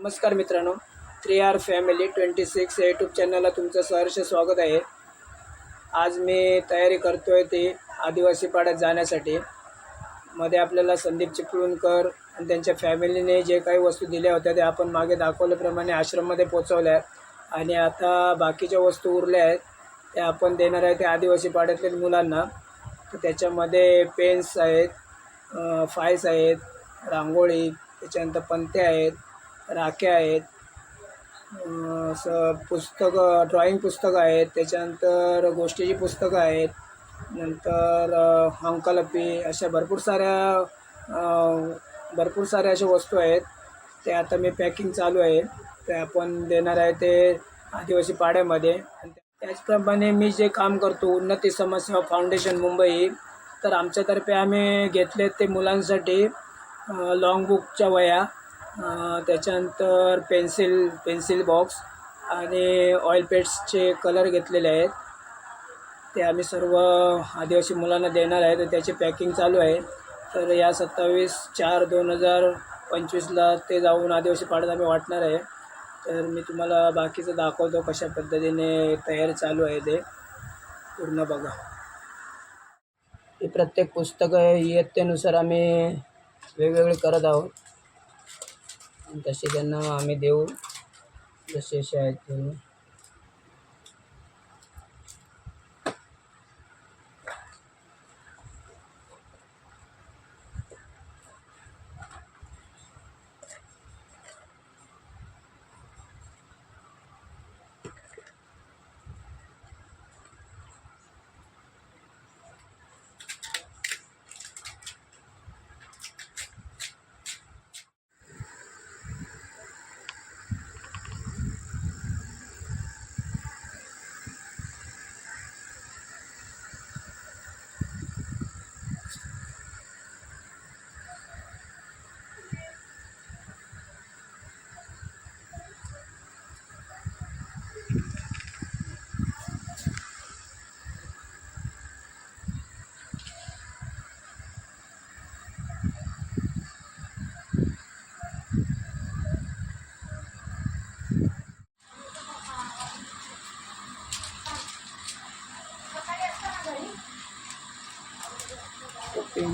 नमस्कार मित्रांनो. Three R family twenty six या यूट्यूब चॅनलला तुमचं सहर्ष स्वागत आहे. आज मी तयारी करतो आहे ती आदिवासी पाड्यात जाण्यासाठी. मध्ये आपल्याला संदीप चिपळूणकर आणि त्यांच्या फॅमिलीने जे काही वस्तू दिल्या होत्या त्या आपण मागे दाखवल्याप्रमाणे आश्रममध्ये पोचवल्या आहेत. आणि आता बाकीच्या वस्तू उरल्या आहेत त्या आपण देणार आहे त्या आदिवासी पाड्यातील मुलांना. तर त्याच्यामध्ये पेन्स आहेत फाईल्स आहेत रांगोळी त्याच्यानंतर पंत्या आहेत राख्या आहेत. असं पुस्तकं ड्रॉईंग पुस्तकं आहेत. त्याच्यानंतर गोष्टीची पुस्तकं आहेत. नंतर अं, अंकलपी अशा भरपूर साऱ्या भरपूर साऱ्या अशा वस्तू आहेत. ते आता मी पॅकिंग चालू आहे. ते आपण देणार आहे ते आदिवासी पाड्यामध्ये. आणि त्याचप्रमाणे मी जे काम करतो उन्नती समाजसेवा फाउंडेशन मुंबई तर आमच्यातर्फे आम्ही घेतले ते मुलांसाठी लॉंग बुकच्या वया त्याच्यानंतर पेन्सिल पेन्सिल बॉक्स आणि ऑइल पेट्सचे कलर घेतलेले आहेत. ते आम्ही सर्व आदिवासी मुलांना देणार आहे. तर त्याची पॅकिंग चालू आहे. तर या सत्तावीस चार दोन हजार पंचवीसला ते जाऊन आदिवासी पाड्यात आम्ही वाटणार आहे. तर मी तुम्हाला बाकीचं दाखवतो कशा पद्धतीने तयारी चालू आहे ते. पूर्ण बघा. हे प्रत्येक पुस्तकं इयत्तेनुसार आम्ही वेगवेगळे करत आहोत. तसे त्यांना आम्ही देऊ जसे जसे आहेत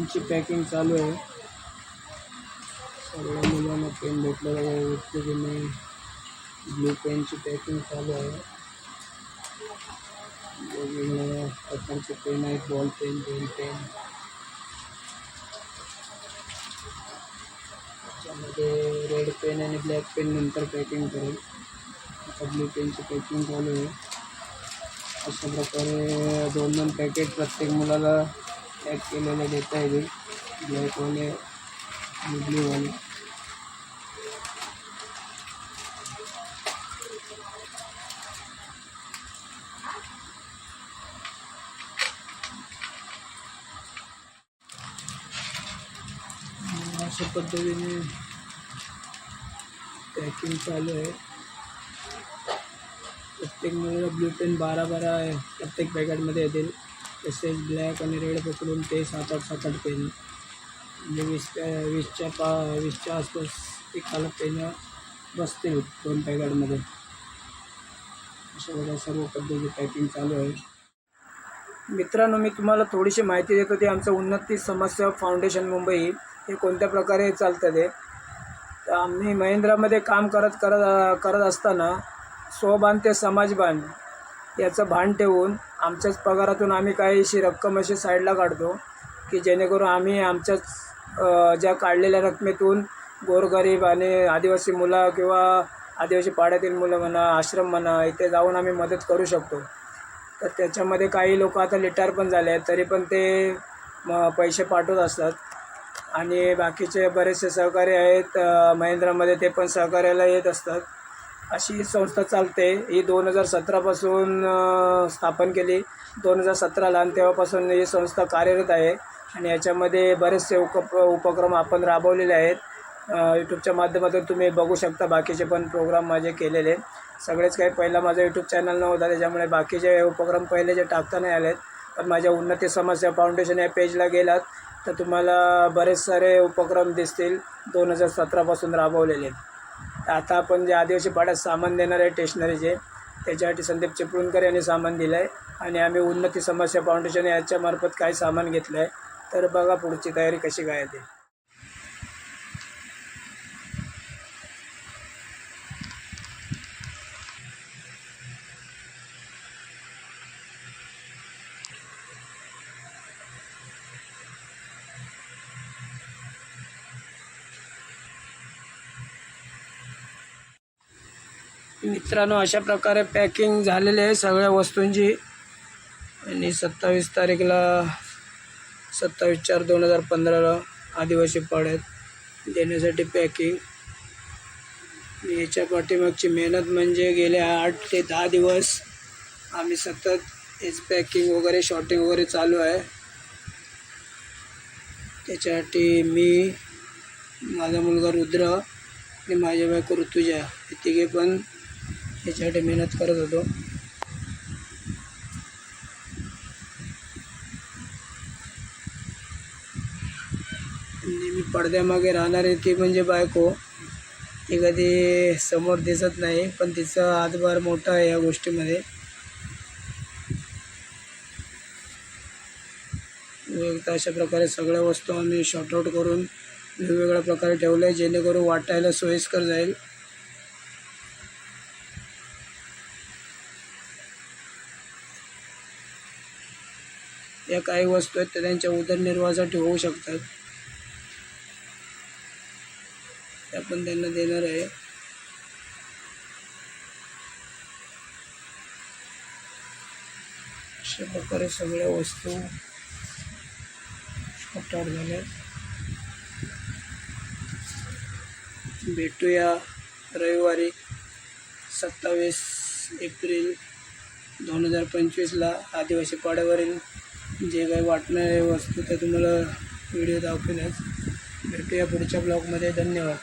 ते पॅकिंग चालू आहे. सगळ्या मुलांना पेन भेटलेलं की व्यक्तीने ब्लू पेनची पॅकिंग चालू आहे. वेगवेगळ्या प्रकारचे पेन आहेत बॉल पेन पेन पेन त्याच्यामध्ये रेड पेन आणि ब्लॅक पेन नंतर पॅकिंग करेल. आता ब्लू पेनची पॅकिंग चालू आहे. अशा प्रकारे दोन दोन पॅकेट प्रत्येक मुलाला पॅक केलेले देता येतील ब्लॅकवाले आणि ब्ल्यूवाले अशा पद्धतीने पॅकिंग चालू आहे प्रत्येक मुलाला ब्लू पेन बारा बारा आहे प्रत्येक पॅकेटमध्ये येतील तसेच ब्लॅक आणि रेड पकडून ते सात आठ सात आठ पेन. म्हणजे वीस वीसच्या पा वीसच्या आसपास एकाला पेन बसतील दोन पॅकेटमध्ये अशा बघा सर्व पद्धती पॅकिंग चालू आहे. मित्रांनो मी तुम्हाला थोडीशी माहिती देतो ते आमचं उन्नती समस्या फाउंडेशन मुंबई हे कोणत्या प्रकारे चालतं ते तर आम्ही महिंद्रामध्ये काम करत करत करत असताना स्वबान ते समाजबान याचं भान ठेवून आमच्याच पगारातून आम्ही काहीशी रक्कम अशी साईडला काढतो की जेणेकरून आम्ही आमच्याच ज्या काढलेल्या रकमेतून गोरगरीब आणि आदिवासी मुलं किंवा आदिवासी पाड्यातील मुलं म्हणा आश्रम म्हणा इथे जाऊन आम्ही मदत करू शकतो. तर त्याच्यामध्ये काही लोक आता लिटार पण झाले आहेत तरी पण ते म पैसे पाठवत असतात. आणि बाकीचे बरेचसे सहकारी आहेत महेंद्रामध्ये महिंद्रामध्ये ते पण सहकार्याला येत असतात. अशी ही संस्था चालते. ही दोन हजार सतरापासून स्थापन केली. दोन हजार सतराला आणि तेव्हापासून ही संस्था कार्यरत आहे. आणि याच्यामध्ये बरेचसे उप उपक्रम आपण राबवलेले आहेत. यूट्यूबच्या माध्यमातून तुम्ही बघू शकता. बाकीचे पण प्रोग्राम माझे केलेले सगळेच काही पहिला माझा यूट्यूब चॅनल नव्हता. त्याच्यामुळे बाकीचे उपक्रम पहिले जे टाकता नाही आलेत. पण माझ्या उन्नती समस्या फाउंडेशन या पेजला गेलात. तर तुम्हाला बरेच सारे उपक्रम दिसतील. दोन हजार सतरापासून राबवलेले आता आपण जे आदिवासी पाड्यात सामान देणार आहे स्टेशनरीचे त्याच्यासाठी संदीप चिपळूणकर यांनी सामान दिलं आहे आणि आम्ही उन्नती समस्या फाउंडेशन याच्यामार्फत काही सामान घेतलं आहे तर बघा पुढची तयारी कशी काय आहे ते. मित्रांनो अशा प्रकारे पॅकिंग झालेली आहे सगळ्या वस्तूंची. आणि सत्तावीस तारीखला सत्तावीस चार दोन हजार पंधराला आदिवासी पाड्यात देण्यासाठी पॅकिंग याच्या पाठीमागची मेहनत म्हणजे गेले आठ ते दहा दिवस आम्ही सतत हेच पॅकिंग वगैरे शॉटिंग वगैरे चालू आहे. त्याच्यासाठी मी माझा मुलगा रुद्र आणि माझ्या बायको ऋतुजा हे तिघे पण याच्यासाठी मेहनत करत होतो. नेहमी पडद्यामागे राहणारी ती म्हणजे बायको. ती कधी समोर दिसत नाही पण तिचा हातभार मोठा आहे या गोष्टीमध्ये. अशा प्रकारे सगळ्या वस्तू आम्ही शॉर्ट करून वेगवेगळ्या प्रकारे ठेवल्या जेणेकरून वाटायला सोयीस्कर जाईल. या काही वस्तू आहेत त्या त्यांच्या उदरनिर्वाहासाठी होऊ शकतात. त्या पण त्यांना देणार आहे. अशा प्रकारे सगळ्या वस्तू शॉर्ट झाल्या. भेटूया रविवारी सत्तावीस एप्रिल दोन हजार पंचवीसला आदिवासी पाड्यावरील जे काही वाटणारे वस्तू ते तुम्हाला व्हिडिओ दाखवेलच भेटूया पुढच्या ब्लॉगमध्ये धन्यवाद.